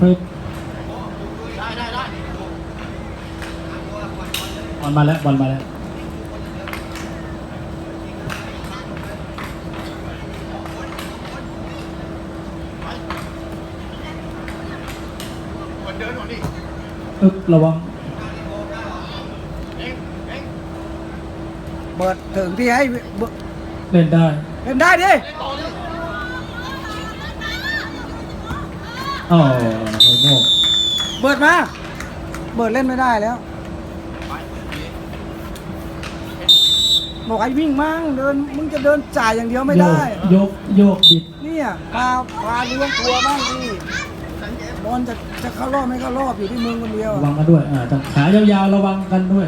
ปึ๊บได้ได้ได้บอลมาแล้วบอลมาแล้วคนเดินก่อนดิปึ๊บระวังเอ็งเอ็งเบิดถึงที่ให้เบิดเล่นได้ เล่นได้ดิ ต่อดิ อ๋อ โอ้โหเบิดมาเบิดเล่นไม่ได้แล้วบอกให้วิ่งมั่งเดินมึงจะเดินจ่ายอย่างเดียวไม่ได้ โยกโยกบิดเนี่ยพาพาเลี้ยงตัวบ้างดิบอลจะจะเข้ารอบไม่เข้ารอบอยู่ที่มึงคนเดียวระวังกันด้วยอ่าต้องขายาวๆระวังกันด้วย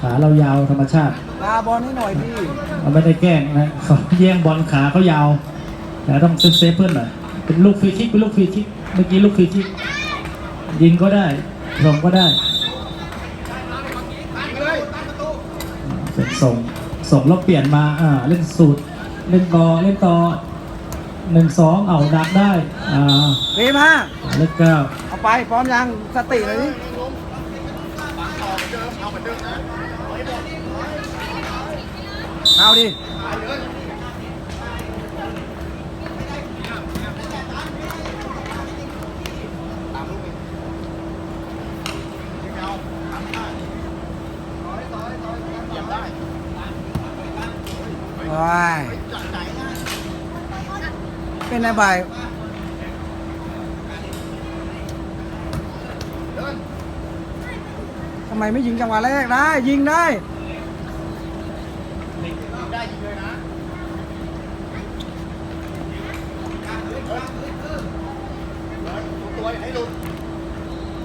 ขาเรายาวธรรมชาติพาบอลให้หน่อยดิเราไม่ได้แกล้งนะเขาแย่งบอลขาเขายาวแต่ต้องเซฟเซฟเพื่อนหน่อยเป็นลูกฟรีคิกเป็นลูกฟรีคิก เมื่อกี้ลูกฟรีคิกยิงก็ได้ส่งก็ได้ตั้งเลยตั้งประตูเป็นส่งส่งแล้วเปลี่ยนมาอ่าเล่นสูตร เล่นต่อเล่นต่อหนึ่งสองเอาดักได้อ่าเรีมาเลขเก้าเอาไปพร้อมยังสติเลยนี่ฟังต่อเหมือนเดิมเอาเหมือนเดิมนะเอาให้หมด เอาดิ ไปเลยตามลูกนี่ไม่เอาทำได้ต่อยต่อยต่อยเหยียบได้ ว้ายเป็นไงบายทำไมไม่ยิงจังหวะแรกได้ ยิงได้ได้ยิงเลยนะ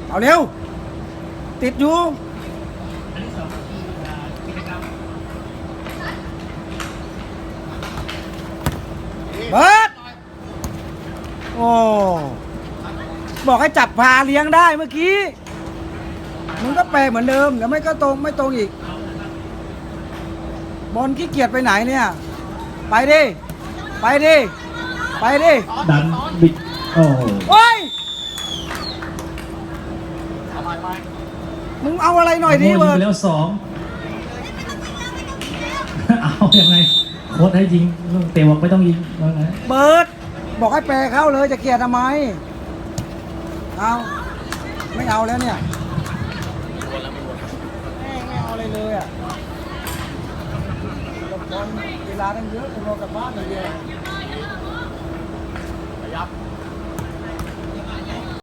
เอาเร็ว ติดอยู่ เบิร์ดโอ้บอกให้จับพาเลี้ยงได้เมื่อกี้มึงก็แปลเหมือนเดิมแล้วไม่ก็ตรงไม่ตรงอีก บอลขี้เกียจไปไหนเนี่ย ไปดิ ไปดิ ไปดิดันบิดโอ้โหโอ้ยเอาไปไปมึงเอาอะไรหน่อยดิโยิงเบิไปร์ดแล้วสองเอายังไง โค้ชให้ยิงเตะบอกไม่ต้องยิงว่าไงเบิร์ดบอกให้แปลเข้าเลยจะเกลียดทำไม เอาไม่เอาแล้วเนี่ยแม่ไม่เอาอะไรเลยอะบอลเวลาตั้งเยอะคุณรอกลับบ้านอย่างเดียวขยับ